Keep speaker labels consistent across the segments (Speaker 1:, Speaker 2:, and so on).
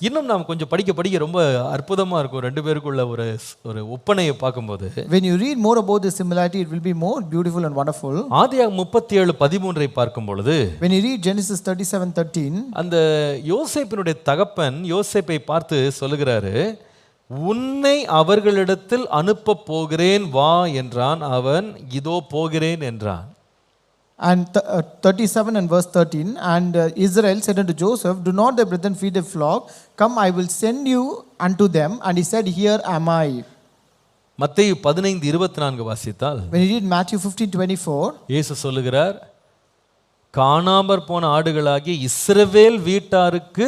Speaker 1: இன்னும் நாம் கொஞ்சம் படிக்க படிக்க ரொம்ப அற்புதமா இருக்கும் ரெண்டு பேருக்குள்ள ஒரு ஒரு ஒப்பனையை பார்க்கும்போது.
Speaker 2: When you read more about this similarity, it will be more beautiful and wonderful.
Speaker 1: ஆதியாக முப்பத்தி ஏழு பதிமூன்றை பார்க்கும் பொழுது
Speaker 2: When you read Genesis 37 13,
Speaker 1: அந்த யோசேப்பினுடைய தகப்பன் யோசேப்பை பார்த்து சொல்லுகிறாரு உன்னை அவர்களிடத்தில் அனுப்பப் போகிறேன் வா என்றான். அவன் இதோ போகிறேன் என்றான்.
Speaker 2: And th- uh, 37 and verse 13, and uh, Israel said unto Joseph, Do not thy brethren feed a flock? Come, I will send you unto them. And he said, Here am I.
Speaker 1: மத்தேயு பதினைந்து இருபத்தி நான்கு வாசித்தால்
Speaker 2: When you read Matthew 15 24,
Speaker 1: இயேசு சொல்லுகிறார் காணாமற் போன ஆடுகளாகிய இஸ்ரவேல் வீட்டாருக்கு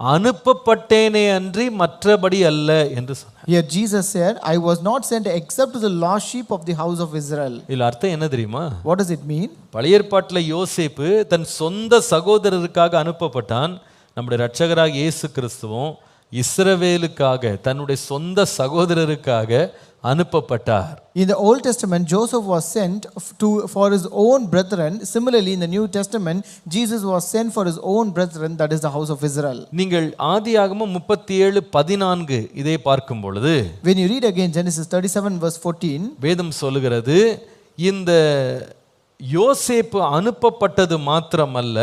Speaker 1: அனுப்பப்பட்டேனே அன்றி மற்றபடி அல்ல என்று சொன்னார்
Speaker 2: here Jesus said, I was not sent except to the lost sheep of the house of Israel.
Speaker 1: இதில் அர்த்தம் என்ன தெரியுமா
Speaker 2: What does it mean?
Speaker 1: பழைய ஏற்பாட்டில் யோசேப்பு தன் சொந்த சகோதரருக்காக அனுப்பப்பட்டான் நம்முடைய இரட்சகராக இயேசு கிறிஸ்துவும் இஸ்ரவேலுக்காக தன்னுடைய சொந்த சகோதரருக்காக அனுப்பப்பட்டார்
Speaker 2: In the Old Testament, Joseph was sent to for his own brethren. Similarly, in the New Testament, Jesus was sent for his own brethren, that is the house of Israel.
Speaker 1: நீங்கள் ஆதியாகமம் முப்பத்தி ஏழு பதினான்கு இதை பார்க்கும் பொழுது
Speaker 2: When you read again Genesis 37, verse 14,
Speaker 1: வேதம் சொல்லுகிறது இந்த யோசேப்பு அனுப்பப்பட்டது மாத்திரமல்ல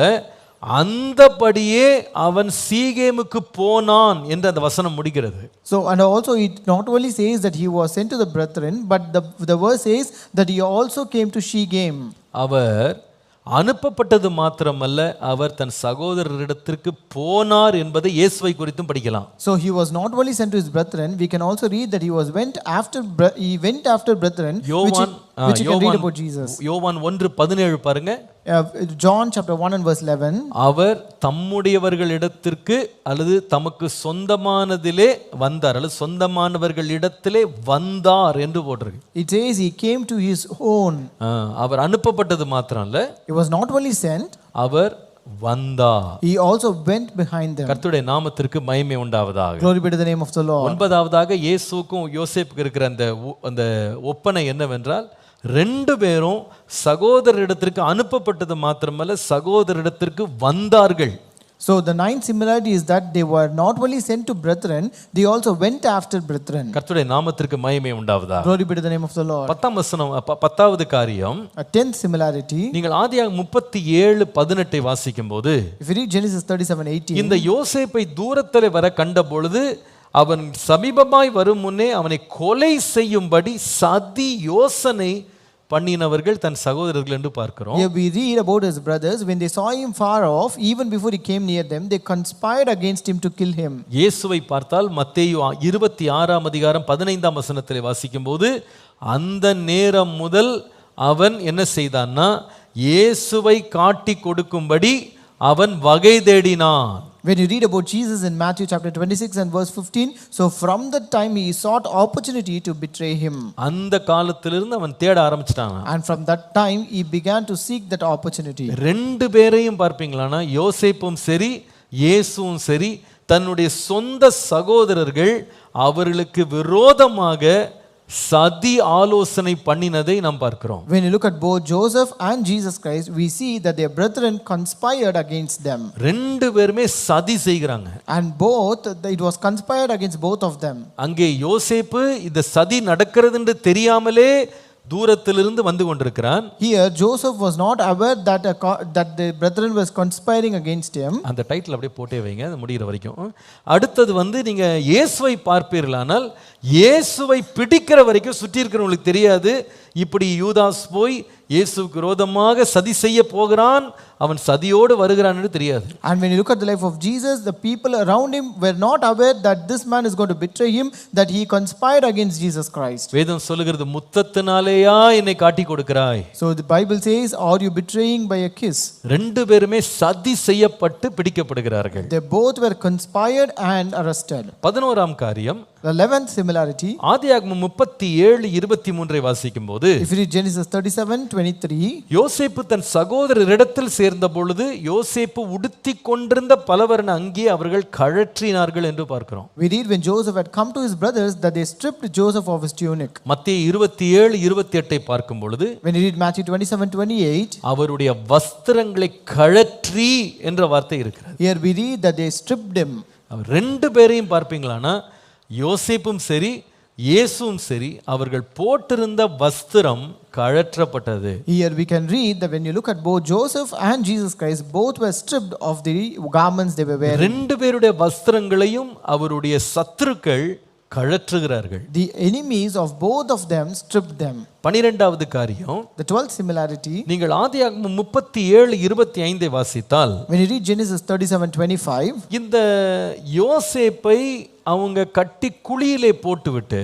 Speaker 1: அந்தபடியே அவன் சீகேமுக்கு போனான் என்று அந்த வசனம் முடிகிறது
Speaker 2: So, and also it not only says that he was sent to the brethren, but the, the verse says that he also came to Shechem.
Speaker 1: அவர் அனுப்பப்பட்டது மாத்திரமல்ல அவர் தன் சகோதரரிடத்திற்கு போனார் என்பதை இயேசுவை குறித்தும் படிக்கலாம்
Speaker 2: So he was not only sent to his brethren, we can also read that he was went after he went after brethren, which,
Speaker 1: யோவான் ஆ,
Speaker 2: which you can read about Jesus.
Speaker 1: யோவான் பாருங்க
Speaker 2: Uh, John chapter 1 and verse 11.
Speaker 1: அவர் தம்முடையவர்களிடத்திற்கு அல்லது தமக்கு சொந்தமானதிலே வந்தார் அல்லது சொந்தமானவர்களிடத்திலே வந்தார் என்று போட்டிருக்கு
Speaker 2: It says he came to his own.
Speaker 1: அவர் அனுப்பப்பட்டது மாத்திரம் இல்ல
Speaker 2: He was not only sent,
Speaker 1: அவர் வந்தார்
Speaker 2: he also went behind them.
Speaker 1: கர்த்தருடைய நாமத்திற்கு மகிமை உண்டாவதாக
Speaker 2: Glory be to the name of the Lord.
Speaker 1: ஒன்பதாவதாக இயேசுக்கும் யோசேப்புக்கு இருக்கிற அந்த அந்த ஒப்பனை என்னவென்றால் ரெண்டு பேரும் சகோதரரிடத்திற்கு அனுப்பப்பட்டது மாத்திரமல்ல சகோதரிடத்திற்கு வந்தார்கள்
Speaker 2: So the ninth similarity is that they were not only sent to brethren, they also went after brethren.
Speaker 1: கர்த்தருடைய நாமத்திற்கு மகிமை உண்டாவதா
Speaker 2: Glory be to the name of the Lord.
Speaker 1: பத்தாம் வசனம் பத்தாவது காரியம்
Speaker 2: A tenth similarity,
Speaker 1: நீங்கள் ஆதியாக முப்பத்தி ஏழு பதினெட்டை வாசிக்கும் போது
Speaker 2: if you read Genesis 37 18,
Speaker 1: இந்த யோசேப்பை தூரத்தில் வர கண்ட பொழுது அவன் சமீபமாய் வரும் முன்னே அவனை கொலை செய்யும்படி சதி யோசனை பண்ணினவர்கள் தன் சகோதரர்கள் என்று பார்க்கிறோம்
Speaker 2: we read about his brothers. When they saw him far off, even before he came near them, they conspired against him to kill him.
Speaker 1: இயேசுவை பார்த்தால் மத்தேயு ஆ- இருபத்தி ஆறாம் அதிகாரம் பதினைந்தாம் வசனத்தில் வாசிக்கும்போது அந்த நேரம் முதல் அவன் என்ன செய்தான்னா இயேசுவை காட்டி கொடுக்கும்படி அவன் வகை தேடினான்
Speaker 2: When you read about Jesus in Matthew chapter 26 and verse 15, so from that time he sought opportunity to betray him.
Speaker 1: அந்த காலத்திலிருந்து அவன் தேட ஆரம்பிச்சிட்டான்
Speaker 2: And from that time he began to seek that opportunity.
Speaker 1: ரெண்டு பேரையும் பார்ப்பீங்களானா யோசேப்பும் சரி இயேசுவும் சரி தன்னுடைய சொந்த சகோதரர்கள் அவர்களுக்கு விரோதமாக சதி ஆலோசனை பண்ணினதை நாம் பார்க்கிறோம்
Speaker 2: When you look at both Joseph and Jesus Christ, we see that their brethren conspired against them.
Speaker 1: ரெண்டு பேருமே சதி செய்கிறாங்க
Speaker 2: And both, it was conspired against both of them.
Speaker 1: அங்கே யோசேப்பு இந்த சதி நடக்கிறது என்று தெரியாமலே தூரத்திலிருந்து வந்து கொண்டிருக்கிறான்
Speaker 2: Here, Joseph was not aware that, a that the brethren was conspiring against him.
Speaker 1: அந்த டைட்டில் அப்படியே போட்டே வைங்க அது முடிகிற வரைக்கும் அடுத்தது வந்து நீங்க இயேசுவை பார்ப்பீர்களானால் இயேசுவை பிடிக்கிற வரைக்கும் சுற்றி இருக்கிறவங்களுக்கு தெரியாது இப்படி யூதாஸ் போய் இயேசுவுக்கு விரோதமாக சதி செய்ய போகிறான் அவன் சதியோடு வருகிறான்னு தெரியாது
Speaker 2: And when you look at the life of Jesus, the people around him were not aware that this man is going to betray him, that he conspired against Jesus Christ.
Speaker 1: வேதம் சொல்லுகிறது முத்தத்தினாலேயா என்னை காட்டி கொடுக்கிறாய்
Speaker 2: So the Bible says, Are you betraying by a kiss?
Speaker 1: ரெண்டு பேருமே சதி செய்யப்பட்டு பிடிக்கப்படுகிறார்கள்
Speaker 2: They both were conspired and arrested.
Speaker 1: பதினோராம் காரியம்
Speaker 2: The eleventh similarity,
Speaker 1: ஆதியாகமம் முப்பத்தி ஏழு இருபத்தி மூன்றை வாசிக்கும் போது
Speaker 2: if you read Genesis 37 23,
Speaker 1: யோசேப்பு தன் சகோதரரிடத்தில் சேர்ந்த பொழுது யோசேப்பு உடுத்தி கொண்டிருந்த பலவர்ண அங்கே அவர்கள் கழற்றினார்கள் என்று பார்க்கிறோம்
Speaker 2: we read when Joseph had come to his brothers that they stripped Joseph of his tunic.
Speaker 1: மத்திய இருபத்தி ஏழு இருபத்தி எட்டை பார்க்கும் பொழுது
Speaker 2: When you read Matthew 27 28,
Speaker 1: அவருடைய வஸ்திரங்களை கழற்றி என்ற வார்த்தை இருக்கிறது
Speaker 2: here we read that they stripped him.
Speaker 1: அவர் ரெண்டு பேரையும் பார்ப்பீங்களானா யோசேப்பும் சரி இயேசுவும் சரி அவர்கள் போட்டிருந்த வஸ்திரம் கழற்றப்பட்டது
Speaker 2: Here we can read that when you look at both Joseph and Jesus Christ, both were stripped of the garments they were wearing.
Speaker 1: ரெண்டு பேருடைய வஸ்திரங்களையும் அவருடைய சத்துருக்கள் கழற்றுகிறார்கள்
Speaker 2: The enemies of both of them stripped them.
Speaker 1: பனிரெண்டாவது காரியம்
Speaker 2: The twelfth similarity,
Speaker 1: நீங்கள் ஆதியாகமம் முப்பத்தி ஏழு இருபத்தி ஐந்தை வாசித்தால்
Speaker 2: when you read Genesis 37 25,
Speaker 1: இந்த யோசேப்பை அவங்க கட்டி குழியிலே போட்டுவிட்டு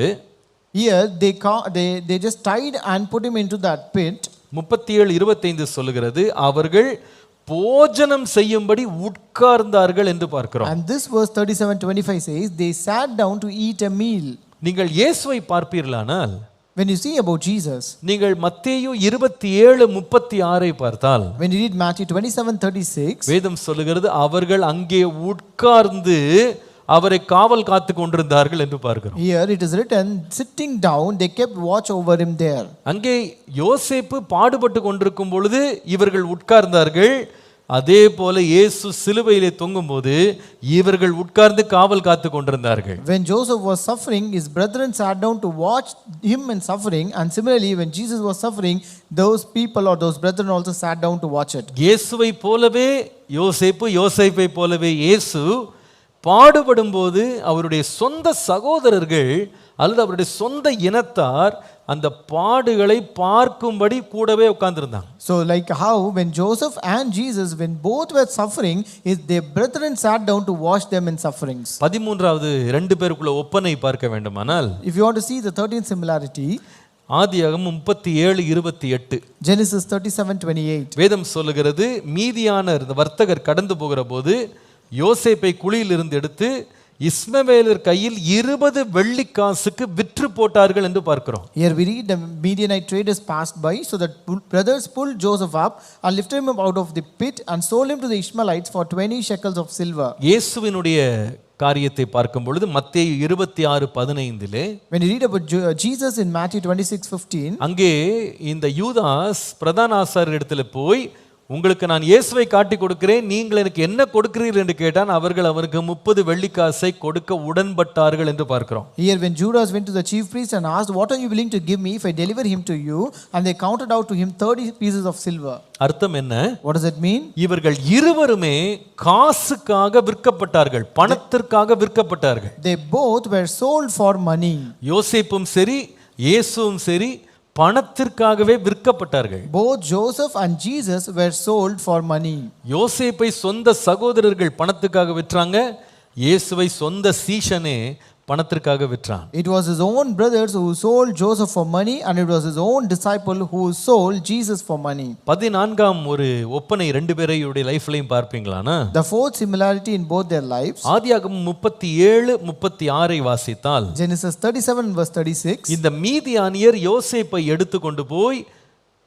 Speaker 2: here they, ca- they, they just tied and put him into that pit.
Speaker 1: முப்பத்தி ஏழு இருபத்தைந்து சொல்லுகிறது அவர்கள் போஜனம் செய்யும்படி உட்கார்ந்தார்கள் என்று பார்க்கிறோம்
Speaker 2: And this verse 37 25 says, they sat down to eat a meal.
Speaker 1: நீங்கள் இயேசுவை பார்ப்பீர்களானால்
Speaker 2: When you see about Jesus,
Speaker 1: நீங்கள் மத்தேயு இருபத்தி ஏழு முப்பத்தி ஆறை பார்த்தால்
Speaker 2: when you read Matthew 27 36,
Speaker 1: வேதம் சொல்லுகிறது அவர்கள் அங்கே உட்கார்ந்து அவரை காவல் காத்து கொண்டிருந்தார்கள் என்று பார்க்கிறோம்
Speaker 2: here it is written, sitting down, they kept watch over him there.
Speaker 1: அங்கே யோசேப்பு பாடுபட்டு கொண்டிருக்கும் பொழுது இவர்கள் உட்கார்ந்தார்கள் அதே போல இயேசு சிலுவையிலே தொங்கும்போது இவர்கள் உட்கார்ந்து காவல் காத்து கொண்டிருந்தார்கள்
Speaker 2: When Joseph was suffering, his brethren sat down to watch him in suffering, and similarly, when Jesus was suffering, those people or those brethren also sat down to watch it.
Speaker 1: இயேசுவை போலவே யோசேப்பு யோசேப்பை போலவே இயேசு பாடுபடும்போது அவருடைய சொந்த சகோதரர்கள் அல்லது அவருடைய சொந்த இனத்தார் அந்த பாடுகளை பார்க்கும்படி கூடவே உட்கார்ந்திருந்தாங்க
Speaker 2: So, like how when Joseph and Jesus, when both were suffering, is their brethren sat down to watch them in sufferings.
Speaker 1: பதிமூன்றாவது ரெண்டு பேருக்குள்ள ஒப்பனை பார்க்க வேண்டுமானால்
Speaker 2: If you want to see the 13th similarity,
Speaker 1: ஆதியாகமம் முப்பத்தி ஏழு இருபத்தி எட்டு
Speaker 2: Genesis 37 28.
Speaker 1: வேதம் சொல்லுகிறது மீதியான வர்த்தகர் கடந்து போகிற போது யோசேப்பை குழியிலிருந்து எடுத்து இஸ்மவேலர் கையில் இருபது வெள்ளிக்காசுக்கு விற்று போட்டார்கள் என்று பார்க்கிறோம்
Speaker 2: Here we read the Midianite traders passed by, so that brothers pulled Joseph up and lifted him out of the pit and sold him to the Ishmaelites for 20 shekels of silver.
Speaker 1: இயேசுவினுடைய காரியத்தை பார்க்கும் பொழுது மத்தேயு இருபத்தி ஆறு பதினைந்திலே
Speaker 2: When you read about Jo- Jesus in Matthew 26 15,
Speaker 1: அங்கே இந்த யூதாஸ் பிரதான ஆசாரியர் இடத்துல போய் உங்களுக்கு நான் இயேசுவை காட்டி கொடுக்கிறேன் நீங்கள் எனக்கு என்ன கொடுக்கிறீர்கள் என்று கேட்டான் அவர்கள் அவருக்கு முப்பது வெள்ளிக்காசை கொடுக்க உடன்பட்டார்கள் என்று பார்க்கிறோம்
Speaker 2: here when Judas went to the chief priest and asked, What are you willing to give me if I deliver him to you? And they counted out to him 30 pieces of silver.
Speaker 1: அர்த்தம் என்ன
Speaker 2: What does it mean?
Speaker 1: இவர்கள் இருவருமே காசுக்காக விற்கப்பட்டார்கள் பணத்திற்காக விற்கப்பட்டார்கள்
Speaker 2: They both were sold for money.
Speaker 1: யோசேப்பும் சரி இயேசுவும் சரி பணத்திற்காகவே விற்கப்பட்டார்கள்
Speaker 2: Both Joseph and Jesus were sold for money.
Speaker 1: யோசேப்பை சொந்த சகோதரர்கள் பணத்துக்காக விற்றாங்க இயேசுவை சொந்த சீஷனே பணத்திற்காக விற்றான்
Speaker 2: It was his own brothers who sold Joseph for money, and it was his own disciple who sold Jesus for money.
Speaker 1: பதினான்காம் ஒரு ஒப்பனை ரெண்டு பேரையுடைய லைஃப்லையும் பார்ப்பீங்களானா
Speaker 2: The fourth similarity in both their lives,
Speaker 1: ஆதியாகமம் முப்பத்தி ஏழு முப்பத்தி ஆறை வாசித்தால்
Speaker 2: Genesis 37 verse 36.
Speaker 1: இந்த மீதியானியர் யோசேப்பை எடுத்துக்கொண்டு போய்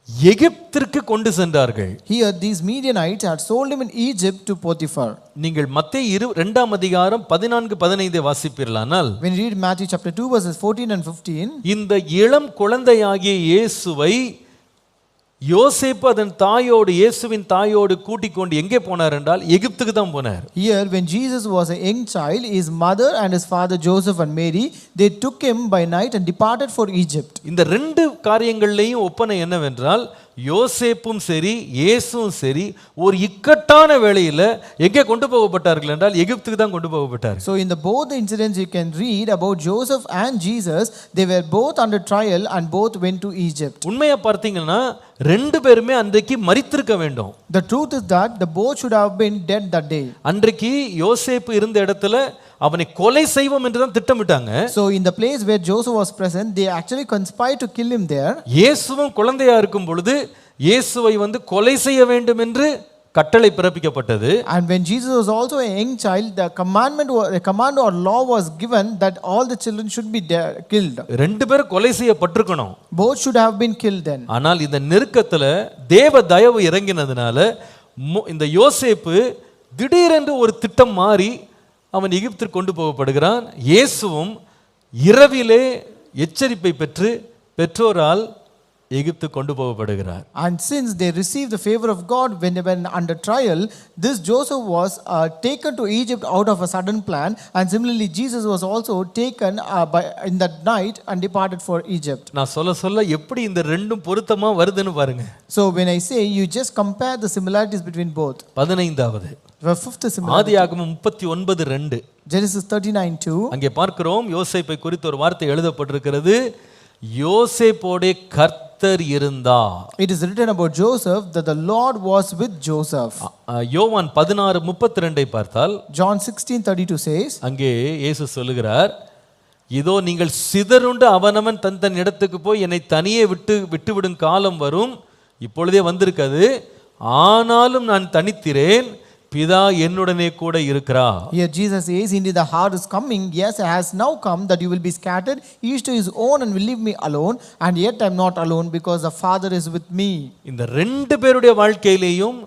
Speaker 1: எகிப்திற்கு கொண்டு சென்றார்கள்
Speaker 2: Here, these Midianites had sold him in Egypt to Potiphar.
Speaker 1: நீங்கள் மத்தேயு இரு இரண்டாம் அதிகாரம் பதினான்கு பதினைந்தை வாசிப்பீர்களானால்
Speaker 2: When you read Matthew chapter 2, verses 14 and 15,
Speaker 1: இந்த இளம் குழந்தையாகிய இயேசுவை யோசேப்பு அதன் தாயோடு இயேசுவின் தாயோடு கூட்டிக் கொண்டு எங்கே போனார் என்றால் எகிப்துக்கு தான் போனார்
Speaker 2: here, when Jesus was a young child, his mother and his father Joseph and Mary, they took him by night and departed for Egypt.
Speaker 1: இந்த ரெண்டு காரியங்கள்லையும் ஒப்பனை என்னவென்றால் யோசேப்பும் சரி இயேசுவும் சரி ஒரு இக்கட்டான வேளையில எங்கே கொண்டு போகப்பட்டார்கள் என்றால் எகிப்துக்கு தான் கொண்டு போகப்பட்டார்கள்
Speaker 2: So, in the both incidents, you can read about Joseph and Jesus. They were both under trial and both went to Egypt.
Speaker 1: உண்மையா பார்த்தீங்கன்னா ரெண்டு பேருமே அன்றைக்கு மரித்திருக்க வேண்டும்
Speaker 2: The truth is that the both should have been dead that day.
Speaker 1: அன்றைக்கு யோசேப்பு இருந்த இடத்துல அவனை கொலை செய்வோம் என்று தான் திட்டமிட்டாங்க
Speaker 2: So, in the place where Joseph was present, they actually conspired to kill him there.
Speaker 1: இயேசுவும் குழந்தையா இருக்கும் பொழுது இயேசுவை வந்து கொலை செய்ய வேண்டும் என்று கட்டளை பிறப்பிக்கப்பட்டது
Speaker 2: And when Jesus was also a young child, the commandment, a command or law was given that all the children should be killed.
Speaker 1: ரெண்டு பேரும் கொலை செய்யப்பட்டிருக்கணும்
Speaker 2: Both should have been killed then.
Speaker 1: ஆனால் இந்த நெருக்கத்துல தேவ தயவு இறங்கினதுனால இந்த யோசேப்பு திடீரென்று ஒரு திட்டம் மாறி அவன் எகிப்திற்கு கொண்டு போகப்படுகிறான் இயேசுவும் இரவிலே எச்சரிப்பை பெற்று பெற்றோரால் எகிப்து கொண்டு போகப்படுகிறார்
Speaker 2: And since they received the favor of God when they were under trial, this Joseph was uh, taken to Egypt out of a sudden plan, and similarly Jesus was also taken uh, by, in that night and departed for Egypt.
Speaker 1: நான் சொல்ல சொல்ல எப்படி இந்த ரெண்டும் பொருத்தமா வருதுன்னு பாருங்க
Speaker 2: So when I say you just compare the similarities between both,
Speaker 1: பதினைந்தாவது
Speaker 2: the fifth similarity,
Speaker 1: ஆதியாகமம் முப்பத்தி ஒன்பது ரெண்டு
Speaker 2: Genesis 39 2.
Speaker 1: அங்கே பார்க்கிறோம் யோசேப்பை குறித்து ஒரு வார்த்தை எழுதப்பட்டிருக்கிறது யோசேப்போடே கர்த்தர் இருந்தா.
Speaker 2: It is written about Joseph that the Lord was with Joseph.
Speaker 1: யோவான் பதினாறு முப்பத்தி ரெண்டை பார்த்தால்
Speaker 2: John 16 32 says,
Speaker 1: அங்கே இயேசு சொல்லுகிறார் இதோ நீங்கள் சிதறுண்டு அவனவன் தன் தன் இடத்துக்கு போய் என்னை தனியே விட்டு விட்டுவிடும் காலம் வரும். இப்பொழுதே வந்திருக்கிறது. ஆனாலும் நான் தனித்திரேன் பிதா என்னுடனே கூட இருக்கிறா
Speaker 2: Here Jesus says, Indeed, the hour is coming, yes, has now come that you will be scattered, each to his own, and will leave me alone. And yet I am not alone, because the Father is with me.
Speaker 1: இந்த ரெண்டு பேருடைய வாழ்க்கையிலேயும்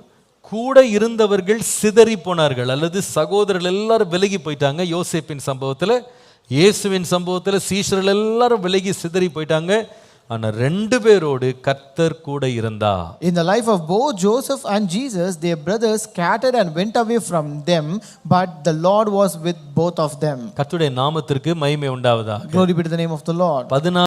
Speaker 1: கூட இருந்தவர்கள் சிதறி போனார்கள் அல்லது சகோதரர்கள் எல்லாரும் விலகி போயிட்டாங்க யோசேப்பின் சம்பவத்தில் இயேசுவின் சம்பவத்தில் சீஷர்கள் எல்லாரும் விலகி சிதறி போயிட்டாங்க ஆனால் ரெண்டு பேரோடு கர்த்தர் கூட இருந்தா
Speaker 2: In the life of both Joseph and Jesus, their brothers scattered and went away from them, but the Lord was with both of them.
Speaker 1: கர்த்தருடைய நாமத்திற்கு மகிமை உண்டாவதா
Speaker 2: Glory be to the name of the Lord.
Speaker 1: பதினாறு